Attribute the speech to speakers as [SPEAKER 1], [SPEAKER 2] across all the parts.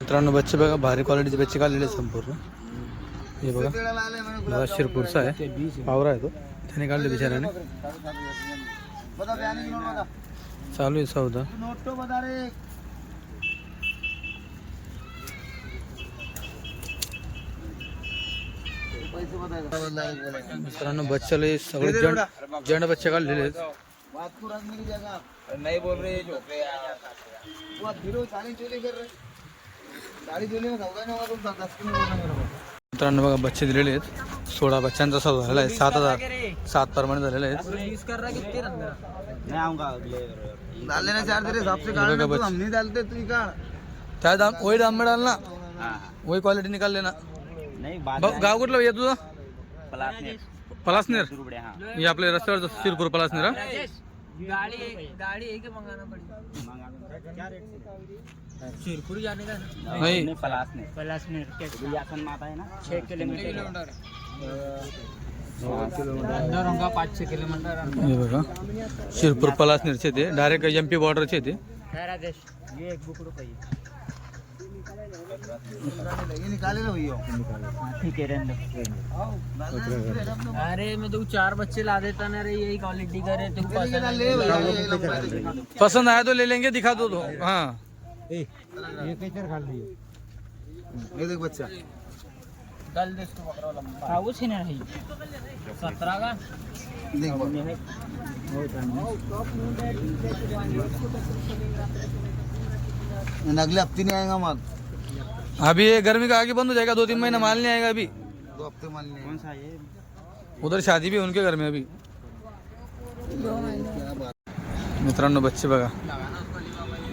[SPEAKER 1] मित्रांनो बच्चे बघा भारी क्वालिटीचे बच्चे काढलेले संपूर्ण. हे बघा बघा शिरपूरचा आहे. पावरा आहे तो. त्याने काढले बिचाराने चालू आहे सौदा. मित्रांनो बच्चाला सगळे जंड जंड बच्चे काढलेले आहेत.
[SPEAKER 2] बोल रे? जो
[SPEAKER 1] मित्रांनो बघा बच्चे दिलेले आहेत. सोळा बच्चांचा सौदा झालेला आहे. सात हजार सात प्रमाणे झालेले आहेत.
[SPEAKER 2] मैं आऊंगा अगले डालने ना चार तेरे हिसाब से
[SPEAKER 1] काट ना, तू, हम
[SPEAKER 2] नहीं डालते तू काट
[SPEAKER 1] त्या दाम वही दाम मिळाल ना वही क्वालिटी निकालले ना. गाव कुठलं भैया तुझं?
[SPEAKER 2] पलासने
[SPEAKER 1] पलासनेर.
[SPEAKER 2] हाँ.
[SPEAKER 1] हे आपल्या रस्त्यावर शिरपूर पलासनेर हा?
[SPEAKER 3] गाड़ी गाड़ी एक ही मंगाना पड़ेगा शिरपुर जाने का?
[SPEAKER 1] नाही
[SPEAKER 2] पलास ने
[SPEAKER 3] पचास मिनट
[SPEAKER 2] यासन माता है ना?
[SPEAKER 3] छः किलोमीटर अंदर होगा पाच छः किलोमीटर.
[SPEAKER 1] हे बघा. शिरपूर पलासनेरचे ते. डायरेक्ट एम पी बॉर्डरचे ते.
[SPEAKER 3] एक बुक रुपये.
[SPEAKER 2] ये निकाले ना भैया ठीक है
[SPEAKER 3] अरे मैं तो चार बच्चे ला देता ना रे यही क्वालिटी का रे तू पसंद
[SPEAKER 1] आया तो ले लेंगे दिखा दो तो। हाँ।
[SPEAKER 2] ये देख बच्चा।
[SPEAKER 3] कल दे इसको पकड़ो लंबा। काबू छे ना रही। सत्रह का?
[SPEAKER 2] देख अगले हफ़्ते नहीं आएगा माल।
[SPEAKER 1] अभी ये गर्मी का आगे बंद हो जाएगा दो तीन महीना माल नहीं आएगा अभी।
[SPEAKER 2] दो हफ़्ते माल नहीं कौन सा ये?
[SPEAKER 1] उधर शादी भी उनके घर में अभी।
[SPEAKER 2] क्या बात
[SPEAKER 1] मित्रांनो बच्चे बघा।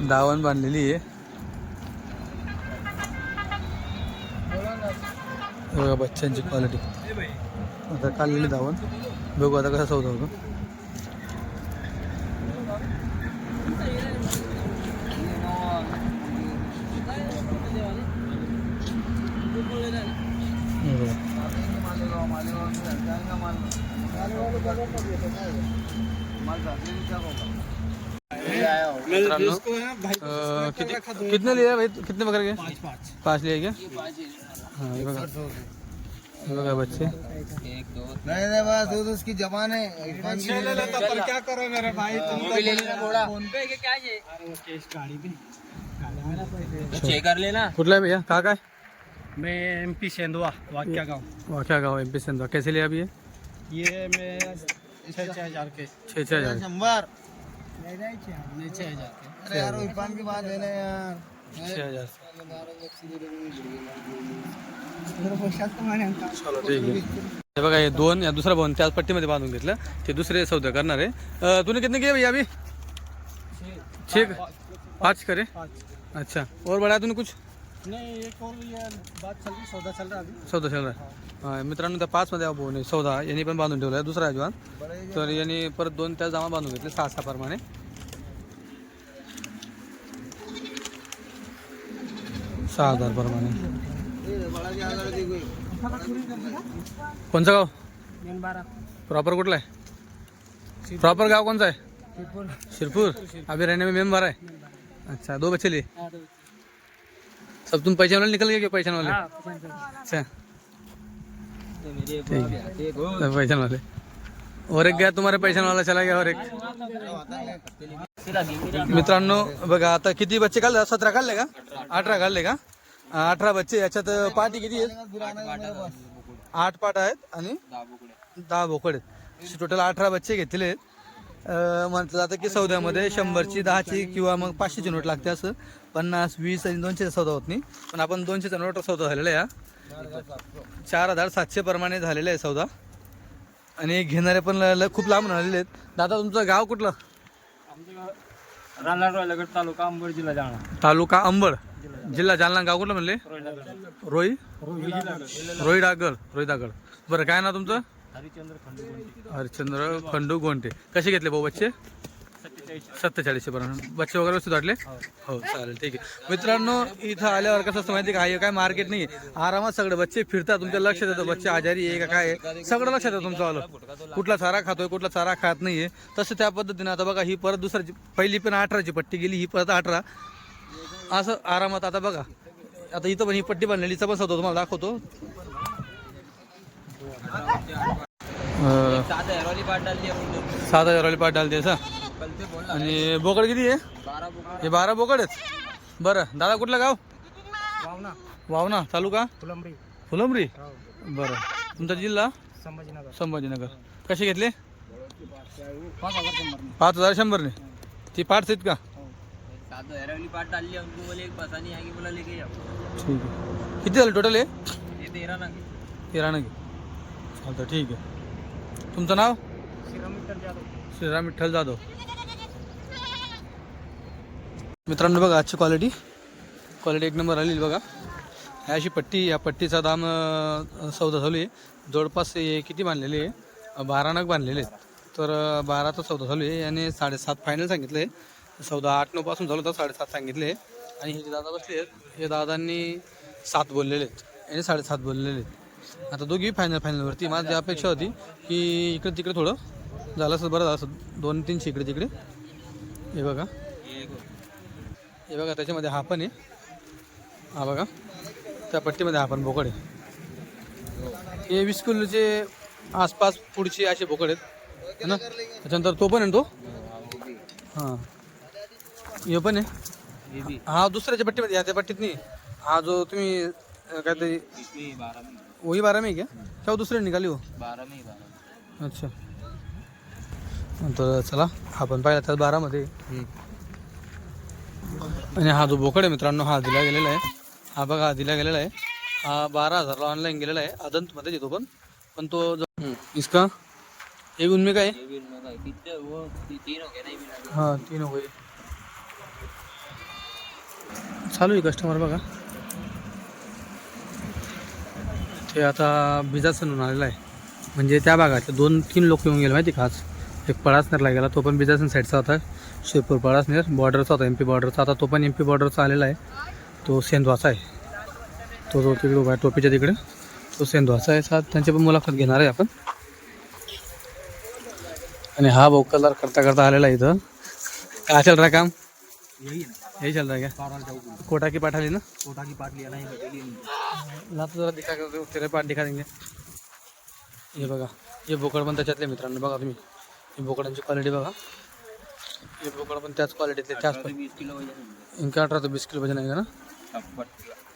[SPEAKER 1] दावण बांधलेली आहे. हे बघा बच्चांची क्वालिटी आता काढलेली दावण. बघू आता कसा सौदा होतो हे बघा. मित्रांनो अं, किती कितने लिए भाई? कितने पकड़ गए पाँच लिए क्या? हाँ हे। बच्चे।
[SPEAKER 2] नहीं नहीं बस तो उसकी जबान है। इरफान की
[SPEAKER 3] क्या करो मेरे भाई? तुम भी ले लेना थोड़ा। फ़ोन पे क्या ये? चेक कर लेना।
[SPEAKER 1] भैया? का काय
[SPEAKER 3] मैं एम पी सेंधवा वाक्या गाँव।
[SPEAKER 1] वाक्या गाव एम पी सेंद्रा कैसे लिया अभी ये?
[SPEAKER 3] ये मैं छः छः हज़ार के।
[SPEAKER 1] छः छः हज़ार।
[SPEAKER 3] नहीं छः हज़ार के।
[SPEAKER 2] अरे यार इरफान की बात है ना यार।
[SPEAKER 1] छः हज़ार। चलो ठीक आहे हे बघा हे दोन या दुसरा भाऊन त्याच पट्टीमध्ये बांधून घेतलं. ते दुसरे सौदे करणार आहे. तूने कितने किए भैया अभी? छः पाँच करे? अच्छा. और बढ़ाया तूने कुछ?
[SPEAKER 3] नहीं एक और ये बात चल रही सौदा चल रहा है अभी
[SPEAKER 1] सौदा चल रहा आहे मित्रांनो त्या पाचमध्ये भाऊने सौदा यांनी पण बांधून ठेवला आहे दुसरा अजवान तर यांनी परत दोन त्या जामा बांधून घेतले सहा सहा प्रमाणे. सहा हजार प्रमाणे. कोणचं गाव?
[SPEAKER 3] मेन
[SPEAKER 1] प्रॉपर कुठला आहे? प्रॉपर गाव कोणचा आहे? शिरपूर. अभी रहने में मेम भरा है अच्छा दो बच्चे लिए सब तुम पहचान वाले निकल गए क्या पहचान वाले? अच्छा। पहचान वाले। और एक गया तुम्हारे पहचान वाला चला गया और एक। मित्रांनो बघा आता किती बच्चे काढले? सतरा काढले का? अठरा काढले का? अठरा बच्चे याच्यात पार्टी किती आहेत? आठ पाट आहेत आणि दहा बोकड आहेत. टोटल अठरा बच्चे घेतले आहेत. म्हटलं जातं की सौद्यामध्ये शंभरची दहाची किंवा मग पाचशेची नोट लागते असं. पन्नास वीस आणि दोनशेचा सौदा होत नाही पण आपण दोनशेचा नोट सौदा झालेला आहे हा. चार हजार सातशे प्रमाणे झालेला आहे सौदा. आणि घेणारे पण खूप लांब आलेले आहेत. दादा तुमचं गाव कुठलं?
[SPEAKER 3] तालुका अंबड जिल्हा जालना.
[SPEAKER 1] तालुका अंबड. जिल्हा जालना गाव कुठलं म्हणले? रोई? रोई डागड रोई डागड बरं काय ना तुमचं?
[SPEAKER 3] हरिचंद्र खंडू
[SPEAKER 1] हरिश्चंद्र खंडू गोंटे कसे घेतले भाऊ बच्चे? सत्तेचाळीसशे पर्यंत. बच्चे वगैरे व्यवस्थित वाटले? हो. चालेल ठीक आहे. मित्रांनो इथं आल्यावर कसं असतं माहिती आहे का? हे काय मार्केट नाही. आरामात सगळे बच्चे फिरतात. तुमच्या लक्षात येतं बच्चे आजारी आहे का काय आहे? सगळं लक्षात येतं तुमचं आलं. कुठला चारा खातोय कुठला चारा खात नाहीये तसं त्या पद्धतीने आता बघा ही परत दुसऱ्याची पहिली पण अठराची पट्टी गेली ही परत अठरा. असं आरामात आता बघा. आता इथं पण ही पट्टी बांधलेलीचा पण सौदा तुम्हाला दाखवतो.
[SPEAKER 3] सात हजारवाली
[SPEAKER 1] पाठ डालते सा
[SPEAKER 3] कल ते बोल
[SPEAKER 1] आणि बोकड किती आहे? हे बारा बोकड आहेत? बरं दादा कुठलं गाव? वावना. तालुका?
[SPEAKER 3] फुलंबरी.
[SPEAKER 1] फुलंब्री? बरं. तुमचा जिल्हा?
[SPEAKER 3] संभाजीनगर.
[SPEAKER 1] संभाजीनगर. कसे घेतले?
[SPEAKER 3] पाच हजार
[SPEAKER 1] शंभरने ती पाठ आहेत का?
[SPEAKER 3] जाओ
[SPEAKER 1] ठीक आहे. किती झालं टोटल आहे
[SPEAKER 3] तेरा
[SPEAKER 1] नगे चालतं ठीक आहे. तुमचं नाव?
[SPEAKER 3] श्रीराम जाधव.
[SPEAKER 1] श्रीराम विठ्ठल जाधव. मित्रांनो बघा आजची क्वालिटी क्वालिटी एक नंबर आलेली बघा. ह्या अशी पट्टी या पट्टीचा दाम चौदा झाली चालू आहे. जवळपास हे किती बांधलेले आहे? बारा नग बांधलेले आहेत. तर बारा बाराचा चौदा चालू आहे आणि साडेसात फायनल सांगितलं आहे. सौदा आठ नऊपासून चालू होता साडेसात सांगितले आणि हे जे दादा बसले आहेत हे दादांनी सात बोललेले आहेत. याने साडेसात बोललेले आहेत. आता दोघी फायनल फायनलवरती माझी अपेक्षा होती की इकडे तिकडे थोडं झालं असं बरं झालं असं. दोन तीनशे इकडे तिकडे हे बघा. हे बघा त्याच्यामध्ये हा पण आहे. हा बघा. त्या पट्टीमध्ये हा पण बोकड आहे. हे वीस किलोचे आसपास पुढचे असे बोकड आहेत. है ना? त्याच्यानंतर तो पण आहे ना तो? हां. हे पण आहे. हा दुसऱ्याच्या पट्टीमध्ये या त्या पट्टीत नाही हा जो तुम्ही अं, काहीतरी वही बारा मी क्या त्या दुसरे निघाली हो.
[SPEAKER 3] बारा में
[SPEAKER 1] अच्छा. तर चला आपण पाहिला तर बारामध्ये. आणि हा जो बोकड आहे मित्रांनो हा दिला गेलेला आहे. हा बघा हा दिला गेलेला आहे. हा बारा हजारला ऑनलाईन गेलेला आहे. अदंतमध्ये येतो पण. पण तो इसका? एक उनमें का है
[SPEAKER 3] ये भी उनमें का है। तीन हो गए।
[SPEAKER 1] हा तीन हो चालू आहे कस्टमर बघा. ते आता बिजासन होऊन आलेला आहे. म्हणजे त्या भागातले दोन तीन लोक येऊन गेले माहिती का आज? एक पळासनेरला गेला तो पण बिजासन साईडचा होता शिरपूर पळासनेर. बॉर्डरचा होता एम पी बॉर्डरचा. आता तो पण एम पी बॉर्डरचा आलेला आहे. तो सेंधवाचा आहे. तो जो तिकडे उभा आहे टोपीच्या तिकडे. तो सेंधवाचा आहे. सात त्यांची पण मुलाखत घेणार आहे आपण. आणि हा भाऊ कलर करता करता आलेला आहे इथं. काय चल रहा काम?
[SPEAKER 3] यही
[SPEAKER 1] चल रहा क्या कोटा की? पाठाली ना
[SPEAKER 3] कोटा की पाठ लिया ना? नहीं
[SPEAKER 1] ना तो जरा दिखा कर तेरे पाठ दिखा देंगे. हे बघा हे बोकड पण त्याच्यातले मित्रांनो बघा तुम्ही. हे बोकडांची क्वालिटी बघा. हे बोकड पण त्याच क्वालिटीतले त्याच इनका अठरा ते वीस किलो वजन आहे का ना?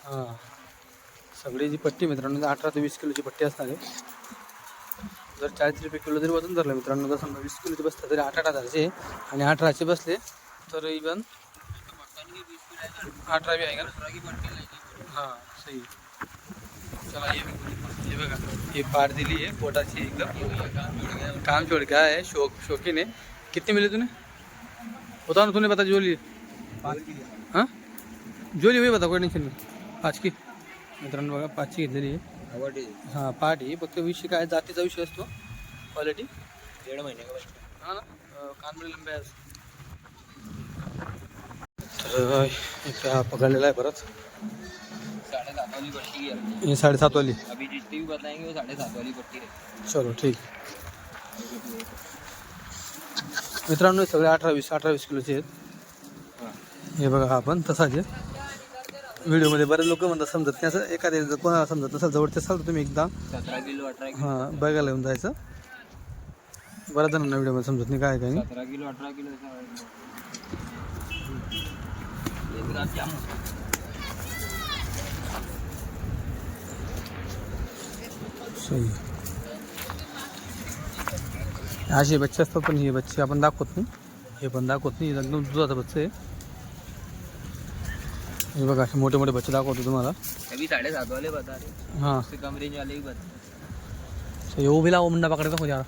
[SPEAKER 1] हां सगळी जी पट्टी मित्रांनो अठरा ते वीस किलोची पट्टी असणार आहे. जर चाळीस रुपये किलो जरी वजन धरलं मित्रांनो जर समजा वीस किलोचे बसले तरी आठ आठ हजारचे. आणि अठराचे बसले तर इवन अठरा बी आहे का हाँ सही. चला ये. ये बघा. ये पार दिली है पोटाची एकदम काम छोड़ के आया है शौक शौकीन है कितने मिले तूने? बता ना तूने बता जो लिए हाँ? जो ली वही बता कोई टेन्शन नाही. पाच की मित्रांनो बघा पाचची घेतलेली आहे. हां पाठ आहे. फक्त विषय काय? जातीचा विषय असतो. क्वालिटी
[SPEAKER 3] डेढ़ महीने
[SPEAKER 1] हा ना? अं, कान बडे लंबे. तर हा पकडलेला आहे परत.
[SPEAKER 3] वाली पट्टी है
[SPEAKER 1] हे साडेसातवाली.
[SPEAKER 3] अभी जितनी भी बताएंगे वो साढ़े सात वाली पट्टी है.
[SPEAKER 1] चलो ठीक मित्रांनो सगळे अठरा वीस अठरा वीस किलोचे आहेत. हे. बघा हा पण तसाच आहे. व्हिडिओमध्ये बरेच लोक म्हणतात समजत नाही. असं एखाद्या जर कोणाला समजत नसेल जवळचे असाल तर तुम्ही एकदा. हां बघायला येऊन जायचं. बऱ्याच जणांना व्हिडिओमध्ये समजत नाही काय काय नाही.
[SPEAKER 3] है।
[SPEAKER 1] सही असे बच्चे असतात पण हे बच्चे आपण दाखवत नाही हे पण दाखवत नाही एकदम दुधाचा बच्चे। आहे हे बघा असे मोठे मोठे बच्चे दाखवतो तुम्हाला।
[SPEAKER 3] अभी साढ़े सात वाले बता रहे
[SPEAKER 1] हां।
[SPEAKER 3] उससे कम रेंज वाले ही बता
[SPEAKER 1] सही वो भी लावो मुंडा पकडायचा हो यार।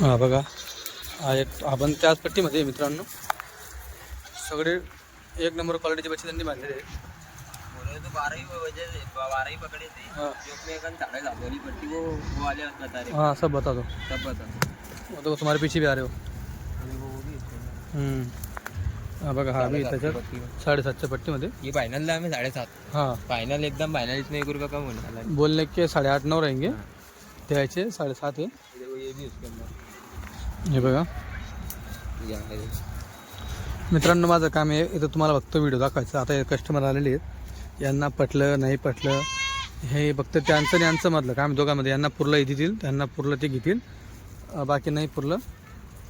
[SPEAKER 1] हा बघा। हा एक आपण त्याच पट्टीमध्ये आहे मित्रांनो। सगळे एक नंबर क्वालिटीचे बच्चे त्यांनी बांधलेले आहेत।
[SPEAKER 3] बारह ही बारह ही पकड़े थे।
[SPEAKER 1] हाँ।
[SPEAKER 3] जो अपने साढ़े सात पट्टी वो वो वाले बता रहे।
[SPEAKER 1] हाँ सब बता दो।
[SPEAKER 3] सब बता
[SPEAKER 1] वो तो तुम्हारे पीछे भी आ रहे हो। हम्म. हा बघा हा बी त्याच्यात। साडेसातच्या पट्टीमध्ये
[SPEAKER 3] है साढ़े
[SPEAKER 1] हाँ।
[SPEAKER 3] एकदम फाइनल इसमें एक रुपये कम होने वाला है।
[SPEAKER 1] बोलने के साडेआठ नऊ रहेंगे। द्यायचे साडेसात
[SPEAKER 3] देखो ये भी उसके अंदर।
[SPEAKER 1] हे बघा।
[SPEAKER 3] यहाँ है।
[SPEAKER 1] मित्रांनो माझं काम आहे इथं तुम्हाला फक्त व्हिडिओ दाखवायचं. आता हे कस्टमर आलेले आहेत. यांना पटलं नाही पटलं हे फक्त त्यांचं आणि यांचं मधलं काय दोघांमध्ये. यांना पुरलं हे देतील त्यांना पुरलं ते घेतील. बाकी नाही पुरलं.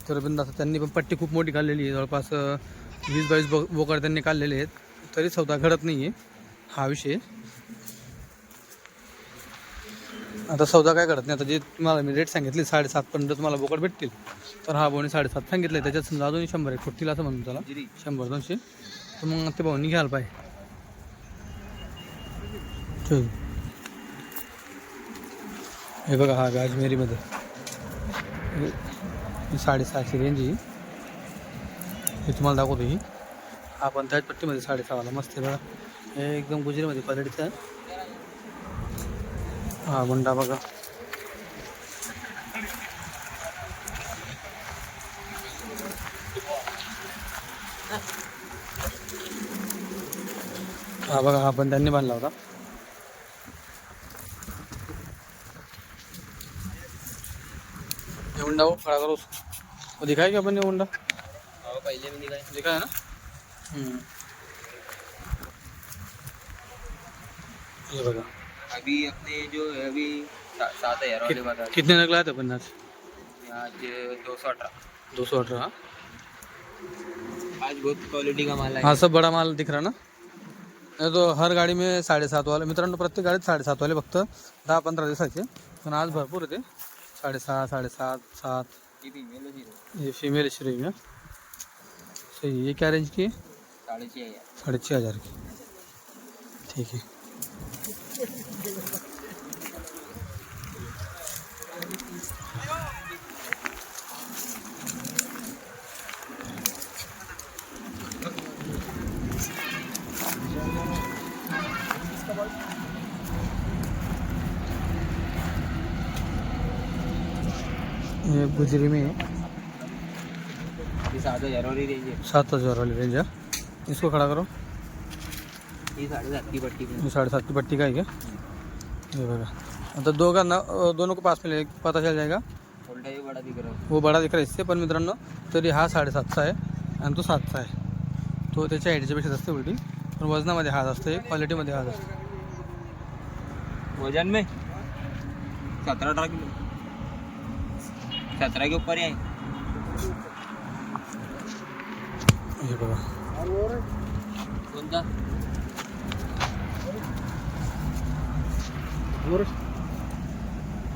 [SPEAKER 1] तर बिंद असं त्यांनी पण पट्टी खूप मोठी काढलेली आहे. जवळपास वीस बावीस बो बोकड त्यांनी काढलेले आहेत. तरी सौदा घडत नाही आहे हा विषय आता सौदा काय करत नाही. आता जे तुम्हाला मी रेट सांगितले साडेसातपर्यंत तुम्हाला बोकड भेटतील. तर हा भाऊने साडेसात सांगितलं त्याच्यात समजा अजूनही शंभर एक फुटतील असं म्हणतो त्याला शंभर दोनशे. तर मग ते भाऊनी घ्यायला पाहिजे. चल हे बघा हा गाजमेरीमध्ये ही साडेसहाशे रेंज ही. हे तुम्हाला दाखवतो ही. हा पण त्याच पट्टीमध्ये साडेसहाला. मस्त आहे बघा. हे एकदम गुजरीमध्ये क्वालिटीचा आहे. हा गुंडा बघा. हा बघा हा पण त्यांनी बांधला होता. ये हुंडा वो खड़ा करो. उसको वो दिखाया क्या अपन ने हुंडा
[SPEAKER 2] पहिले मी काय
[SPEAKER 1] दिखाया ना. हम्म. ये बघा.
[SPEAKER 2] अभी अपने जो है अभी सात हजार वाले
[SPEAKER 1] कित- कितने नग लाए थे अपन ने आज?
[SPEAKER 2] आज दो सौ अठारह।
[SPEAKER 1] दो सौ अठारह
[SPEAKER 2] आज बहुत क्वालिटी का माल है
[SPEAKER 1] हाँ सब बड़ा माल दिख रहा ना? नाही तो हर गाडी में साडेसात वाले मित्रांनो प्रत्येक गाडीत साडेसात वाले फक्त दहा पंधरा दिवसाचे पण आज भरपूर होते. साडेसहा साडेसात सात
[SPEAKER 2] ये female है zero.
[SPEAKER 1] ये फीमेल श्री में सही ये क्या रेंज की है?
[SPEAKER 2] साढ़े छः हजार।
[SPEAKER 1] साढ़े छः हज़ार की। ठीक है। ये गुजरी में है।
[SPEAKER 2] सात हजार वाली रेंज है।
[SPEAKER 1] सात हज़ार वाली रेंज है। इसको खड़ा करो।
[SPEAKER 2] ये साढ़े सात की पट्टी
[SPEAKER 1] ये साढ़े सात की पट्टी का है क्या? ये बघा आता दोघांना दोनों को पास में पता चल जाएगा।
[SPEAKER 2] उल्टा ये बड़ा दिख रहा है।
[SPEAKER 1] वो बडा दिख रहा है इससे पण मित्रांनो तरी हा साडेसातचा आहे आणि तो सातचा आहे तो त्याच्या हाईटच्या पेक्षा जास्त उलटी. पण वजनामध्ये हा जास्त आहे क्वालिटीमध्ये हा जास्त.
[SPEAKER 2] वजन में? सत्रह अठारह किलो. सत्रह के ऊपर ही। है
[SPEAKER 1] बघा.
[SPEAKER 2] कोणता?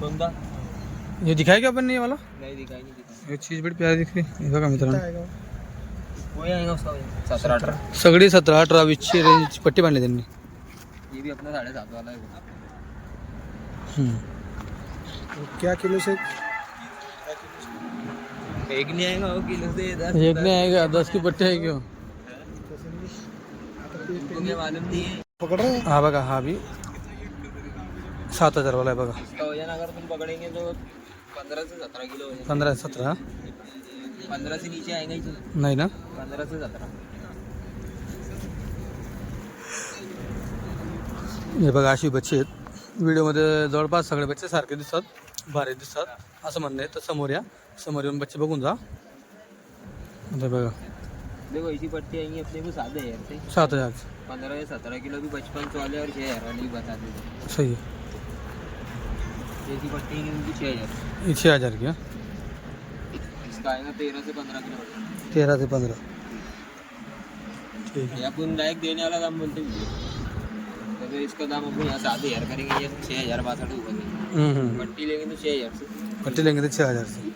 [SPEAKER 2] कोणता?
[SPEAKER 1] ये क्या अपन ने ये वाला
[SPEAKER 2] नहीं दिखाई नहीं दिखाई
[SPEAKER 1] ये चीज बड़ी प्यारी दिख रही है बघा मित्रांनो.
[SPEAKER 2] कोई आएगा उसका वजन सत्रह अठारह
[SPEAKER 1] सगळी सतरा अठरा वीसची रेंज पट्टी बांधली त्यांनी.
[SPEAKER 2] ये भी अपना साढ़े सात वाला है
[SPEAKER 1] हम्म.
[SPEAKER 3] क्या किलो से
[SPEAKER 2] एक नहीं आएगा वो किलो से दस
[SPEAKER 1] एक नहीं आएगा दस की पट्टी आहे क्यों?
[SPEAKER 2] मालूम नहीं है।
[SPEAKER 3] पकड़ रहे
[SPEAKER 1] हा? बघा हा भी। सात हज़ार वाला बघा।
[SPEAKER 2] इसका वज़न अगर तुम पकड़ेंगे तो पंद्रह से सत्रह किलो वज़न
[SPEAKER 1] पंधरा सतरा
[SPEAKER 2] पंद्रह से नीचे आएगा ही नहीं।
[SPEAKER 1] ना?
[SPEAKER 2] पंद्रह से सत्रह।
[SPEAKER 1] हे बघा अशी बच्चे आहेत। व्हिडिओमध्ये जवळपास सगळे बच्चे सारखे दिसतात भारी दिसतात. असं म्हणणं आहे. तर समोर या. समोर येऊन बच्चे बघून जा. आता बघा.
[SPEAKER 2] देखो इसी पट्टी आएँगी अपने को सात हज़ार से
[SPEAKER 1] सात हज़ार.
[SPEAKER 2] पंद्रह या सत्रह किलो भी पचपन सौ वाले और छः हज़ार वाले भी बता देते
[SPEAKER 1] सही आहे
[SPEAKER 2] जैसी पट्टी आएँगी उनकी छः हज़ार।
[SPEAKER 1] हे छः हज़ार की
[SPEAKER 2] इसका आएगा तेरह से पंद्रह किलो।
[SPEAKER 1] तेरा ते पंधरा ठीक
[SPEAKER 2] ये अपन डायरेक्ट देने वाला दाम बोलते हैं। तो इसका दाम अपन यहाँ सात हज़ार करेंगे ये छः हज़ार बासठ ऊपर
[SPEAKER 1] हम्म, हम्म.
[SPEAKER 2] पट्टी लेंगे तो छः हज़ार से।
[SPEAKER 1] पट्टी लेंगे तो छः हजार से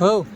[SPEAKER 1] हो